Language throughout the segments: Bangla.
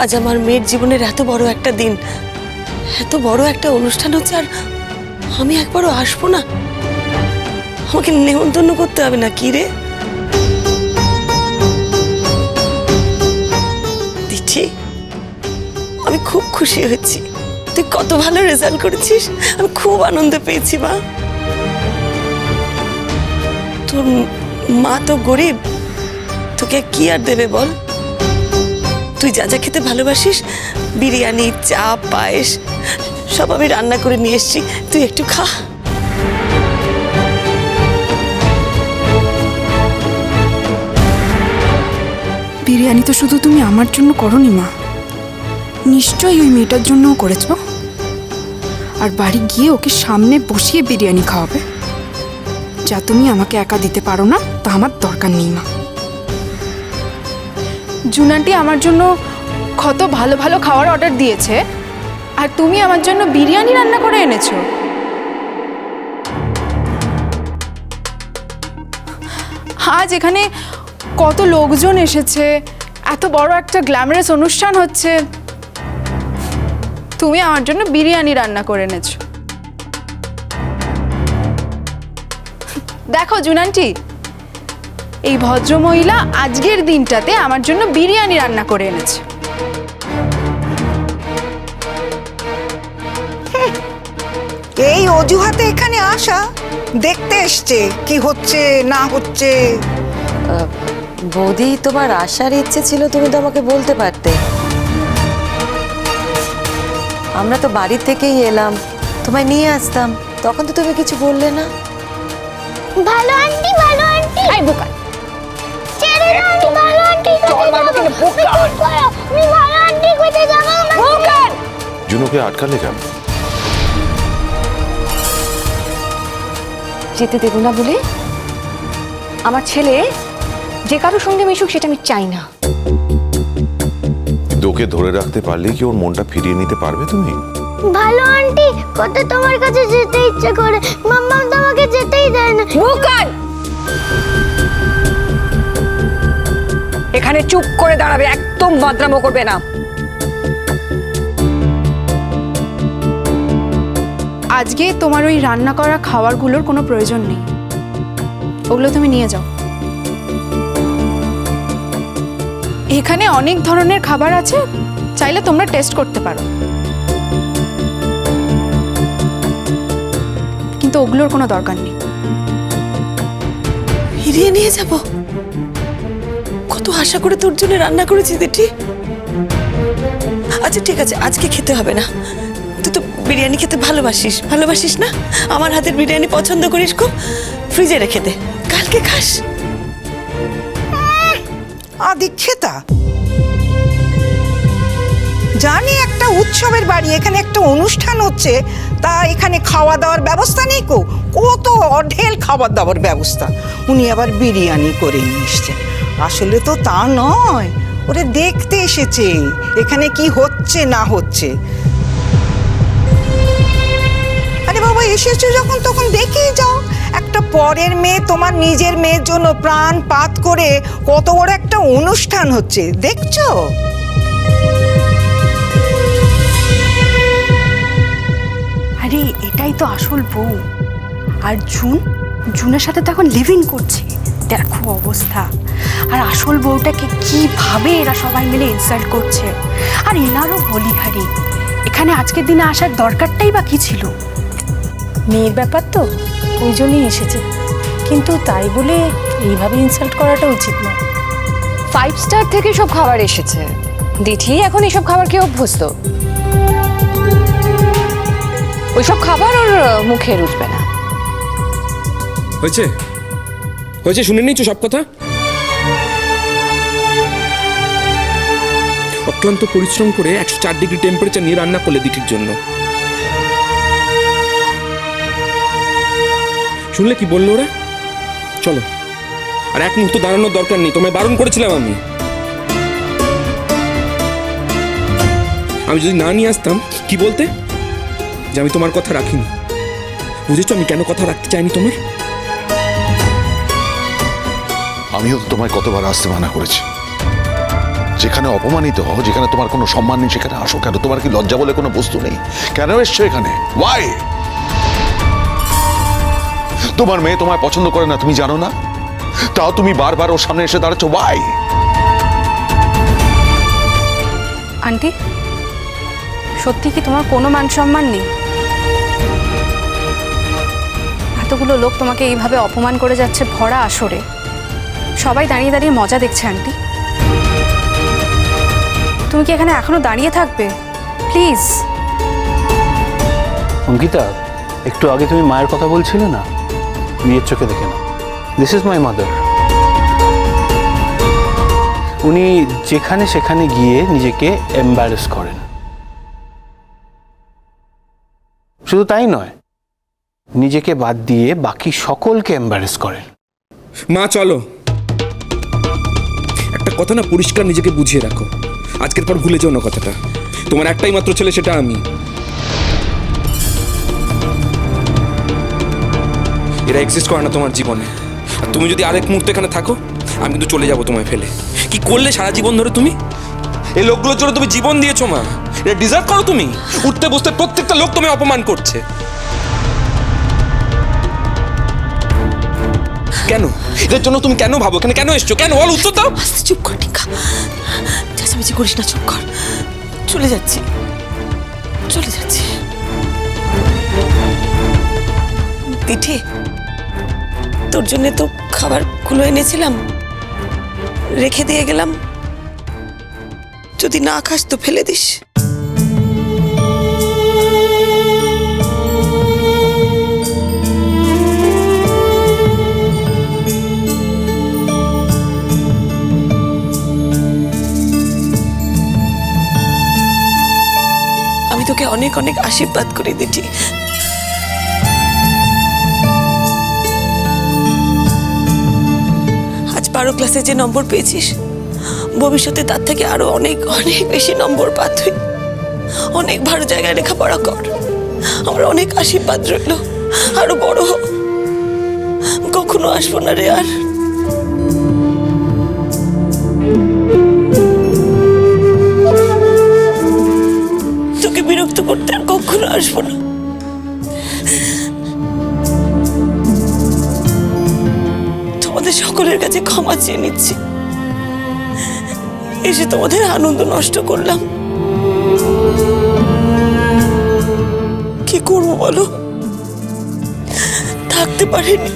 আজ আমার মেয়ের জীবনের এত বড় একটা দিন, এত বড় একটা অনুষ্ঠান হচ্ছে আর আমি একবারও আসব না। আমাকে নেমন্তন্ন করতে হবে না, কি রে? দিচ্ছি, আমি খুব খুশি হয়েছি। তুই কত ভালো রেজাল্ট করেছিস, আমি খুব আনন্দ পেয়েছি, মা। তোর মা তো গরিব, তোকে কি আর দেবে বল? তুই যা যা খেতে ভালোবাসিস, বিরিয়ানি, চা, পায়েস, সব আমি রান্না করে নিয়ে এসেছি, তুই একটু খা। বিরিয়ানি তো শুধু তুমি আমার জন্য করনি, মা। নিশ্চয়ই ওই মেয়েটার জন্যও করেছ। আর বাড়ি গিয়ে ওকে সামনে বসিয়ে বিরিয়ানি খাওয়াবে। যা তুমি আমাকে একা দিতে পারো না, তা আমার দরকার নেই, মা। জুনান্টি আমার জন্য কত ভালো ভালো খাওয়ার অর্ডার দিয়েছে। আর তুমি আমার জন্য বিরিয়ানি রান্না করে এনেছো। আজ এখানে কত লোকজন এসেছে, এত বড় একটা গ্ল্যামারাস অনুষ্ঠান হচ্ছে। তুমি আমার জন্য বিরিয়ানি রান্না করে এনেছো। দেখো জুনান্টি এই ভদ্রমহিলা আজকের দিনটাতে আমার জন্য বিরিয়ানি রান্না করে এনেছে। এই অজুহাতে এখানে আসা। দেখতে এসছে কি হচ্ছে না হচ্ছে। বৌদি তোমার আসার ইচ্ছে ছিল তুমি তো আমাকে বলতে পারতে। আমরা তো বাড়ি থেকেই এলাম তোমায় নিয়ে আসতাম। তখন তো তুমি কিছু বললে না। ভালো আন্টি ভালো আন্টি। আই বোকা। ছেড়ে দাও আমি ভালো আন্টি চল মারবো কিন্তু বোকা আমি ভালো আন্টি কোথায় যাব? বোকা জুনুকে আটকালে কেন? যেতে দেবো না বলে আমার ছেলে যে কারোর সঙ্গে মিশুক সেটা আমি চাই না। ওকে ধরে রাখতে পারলে কি ওর মনটা ফিরিয়ে নিতে পারবে তুমি? ভালো আন্টি কোথায় তোমার কাছে যেতে ইচ্ছে করে। মাম্মা তো আমাকে যেতেই দেয় না। এখানে চুপ করে দাঁড়াবে একদম বাদরামো করবে না। আজকে তোমার ওই রান্না করা খাবারগুলোর কোনো প্রয়োজন নেই। ওগুলো তুমি নিয়ে যাও। এখানে অনেক ধরনের খাবার আছে চাইলে তোমরা টেস্ট করতে পারো। কিন্তু ওগুলোর কোনো দরকার নেই। ফিরিয়ে নিয়ে যাব। কত আশা করে তোর জন্য রান্না করেছি দিটি আচ্ছা ঠিক আছে, আজকে খেতে হবে না। তুই তো বিরিয়ানি খেতে ভালোবাসিস। ভালোবাসিস না? আমার হাতের বিরিয়ানি পছন্দ করিস খুব। ফ্রিজে রেখে দে। কালকে খাস। আদিক্ষেতা। জানি একটা উৎসবের বাড়ি, এখানে একটা অনুষ্ঠান হচ্ছে। তা এখানে খাওয়া দাওয়ার ব্যবস্থা নেই কো? কত অঢেল খাবার দাবার ব্যবস্থা। উনি আবার বিরিয়ানি করে নিয়ে এসছেন আসলে তো তা নয়। ওরে দেখতে এসেছে। এখানে কি হচ্ছে না হচ্ছে? আরে বাবা, এসেছ যখন, তখন দেখেই যাও। একটা পরের মেয়ে তোমার নিজের মেয়ের জন্য প্রাণ পাত করে কত বড় একটা অনুষ্ঠান হচ্ছে। দেখছ? আরে, এটাই তো আসল বউ। আর জুন, জুনের সাথে তো এখন লিভিং করছে। দেখো অবস্থা। আর আসল বউটাকে কীভাবে এরা সবাই মিলে ইনসাল্ট করছে? আর এনারও বলিহারি। এখানে আজকের দিনে আসার দরকারটাই বা কি ছিল? মেয়ের ব্যাপার তো ওই জন্যই এসেছে। কিন্তু তাই বলে এইভাবে ইনসাল্ট করাটা উচিত নয়। ফাইভ স্টার থেকে সব খাবার এসেছে। দিঠি এখন এসব খাবার খেয়ে অভ্যস্ত? ওইসব খাবার ওর মুখে রুচবে না। হয়েছে? হয়েছে? শুনে নিচ্ছ সব কথা? অক্লান্ত পরিশ্রম করে একশো চার ডিগ্রি টেম্পারেচার নিয়ে রান্না করলে দিটির জন্য। শুনলে কি বলল ওরা? চলো। আর এক মুহূর্ত দাঁড়ানোর দরকার নেই, তোমায় বারণ করেছিলাম আমি। আমি যদি না নিয়ে আসতাম, কি বলতে? যে আমি তোমার কথা রাখিনি। বুঝেছ আমি কেন কথা রাখতে চাইনি তোমার? আমিও তো তোমায় কতবার আসতে মানা করেছি। যেখানে অপমানিত হও, যেখানে তোমার কোনো সম্মান নেই, সেখানে আসো কেন? তোমার কি লজ্জা বলে কোনো বস্তু নেই? কেন এসছো এখানে? ওয়াই তোমার মেয়ে তোমায় পছন্দ করে না, তুমি জানো না? তাও তুমি বারবার ওর সামনে এসে দাঁড়াচ্ছ ওয়াই আন্টি, সত্যি কি তোমার কোনো মান সম্মান নেই? এতগুলো লোক তোমাকে এইভাবে অপমান করে যাচ্ছে ভরা আসরে। সবাই দাঁড়িয়ে দাঁড়িয়ে মজা দেখছে আন্টি। তুমি কি এখানে এখনও দাঁড়িয়ে থাকবে? প্লিজ। অঙ্কিতা একটু আগে তুমি মায়ের কথা বলছিলে না? মেয়ের চোখে দেখে না দিস ইজ মাই মাদার উনি যেখানে সেখানে গিয়ে নিজেকে এম্বারেস করেন। শুধু তাই নয় নিজেকে বাদ দিয়ে বাকি সকলকে এম্বারেস করেন। মা চলো। একটা কথা না পরিষ্কার নিজেকে বুঝিয়ে রাখো। আজকের পর ভুলে যাও না কথাটা। তোমার একটাই মাত্র ছেলে, সেটা আমি। এরা এক্সিস্ট করে না তোমার জীবনে। আর তুমি যদি আরেক মুহূর্তে এখানে থাকো, আমি কিন্তু চলে যাব তোমায় ফেলে। কি করলে সারা জীবন ধরে তুমি? এই লোকগুলোর জন্য তুমি জীবন দিয়েছ, মা। এটা ডিজার্ভ করো তুমি। উঠতে বসতে প্রত্যেকটা লোক তুমি অপমান করছে। কেন? এদের জন্য তুমি কেন ভাবো? এখানে কেন এসছো? কেন? বল উত্তর দাও চুপ কর, টিকা। চেঁচামেচি করিস না, চুপ কর। চলে যাচ্ছি। চলে যাচ্ছি। দিঠি তোর জন্য তো খাবারগুলো এনেছিলাম। রেখে দিয়ে গেলাম। যদি না খাস তো ফেলে দিস। অনেক অনেক আশীর্বাদ করে দিচ্ছি আজ বারো ক্লাসে যে নম্বর পেয়েছিস, ভবিষ্যতে তার থেকে আরও অনেক অনেক বেশি নম্বর পা তুই। অনেক ভালো জায়গায় লেখাপড়া কর। আমার অনেক আশীর্বাদ রইল। আরও বড় কখনো আসব না রে আর। তোকে বিরক্ত করতে আর কখনো আসব না। তোমাদের সকলের কাছে ক্ষমা চেয়ে নিচ্ছি। এসে তোমাদের আনন্দ নষ্ট করলাম। কি করব বলো? থাকতে পারিনি।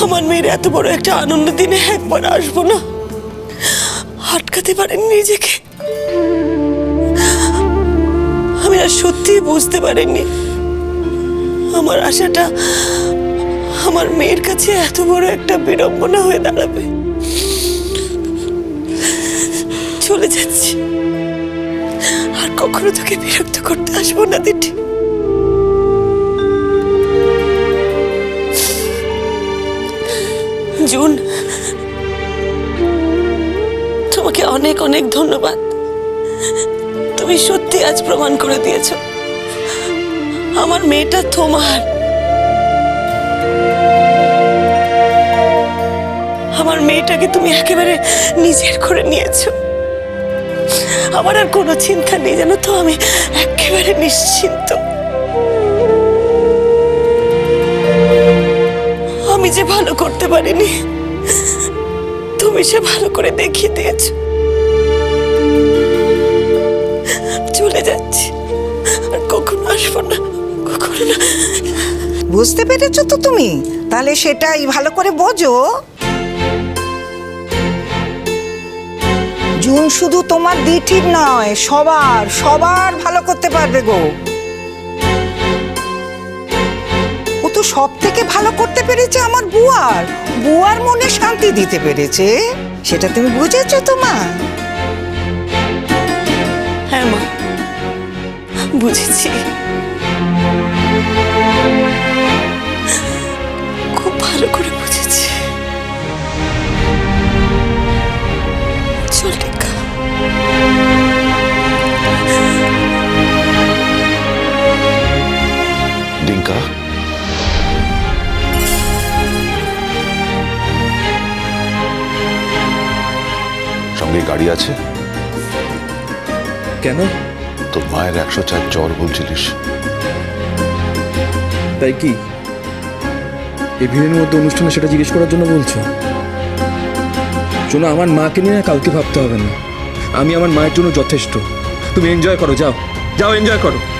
আমার মেয়ের এত বড় একটা আনন্দ দিনে একবার আসব না। আটকাতে পারেনি নিজেকে। আমি আর সত্যি বুঝতে পারিনি। আমার আশাটা আমার মেয়ের কাছে এত বড় একটা বিড়ম্বনা হয়ে দাঁড়াবে। চলে যাচ্ছি। আর কখনো তোকে বিরক্ত করতে আসব না দিটি জুন, তোমাকে অনেক অনেক ধন্যবাদ। তুমি সত্যি আজ প্রমাণ করে দিয়েছ। আমার মেয়েটা তোমার। আমার মেয়েটাকে তুমি একেবারে নিজের করে নিয়েছো। আমার আর কোনো চিন্তা নেই, জানো তো, আমি একেবারে নিশ্চিন্ত। আমি যে ভালো করতে পারিনি, তুমি সে ভালো করে দেখিয়ে দিয়েছ। চলে যাচ্ছি। আর কখনো আসব না, কখনো না। বুঝতে পেরেছ তো তুমি? তাহলে সেটাই ভালো করে বোঝো। জুন শুধু তোমার দিঠির নয়, সবার সবার ভালো করতে পারবে গো। ও তো সব থেকে ভালো করতে পেরেছে আমার বুয়ার। বুয়ার মনে শান্তি দিতে পেরেছে, সেটা তুমি বুঝেছ তোমার? বুঝেছি। খুব ভালো করে বুঝেছি। চল ডিঙ্কা? বাড়ি আছে? কেন? তোর মায়ের একশো চার জ্বর বলছিলিস। তাই কি? এই মধ্যে অনুষ্ঠানে সেটা জিজ্ঞেস করার জন্য বলছো? শোনো, আমার মাকে নিয়ে কালকে কাউকে ভাবতে হবে না। আমি আমার মায়ের জন্য যথেষ্ট। তুমি এনজয় করো, যাও। যাও এনজয় করো।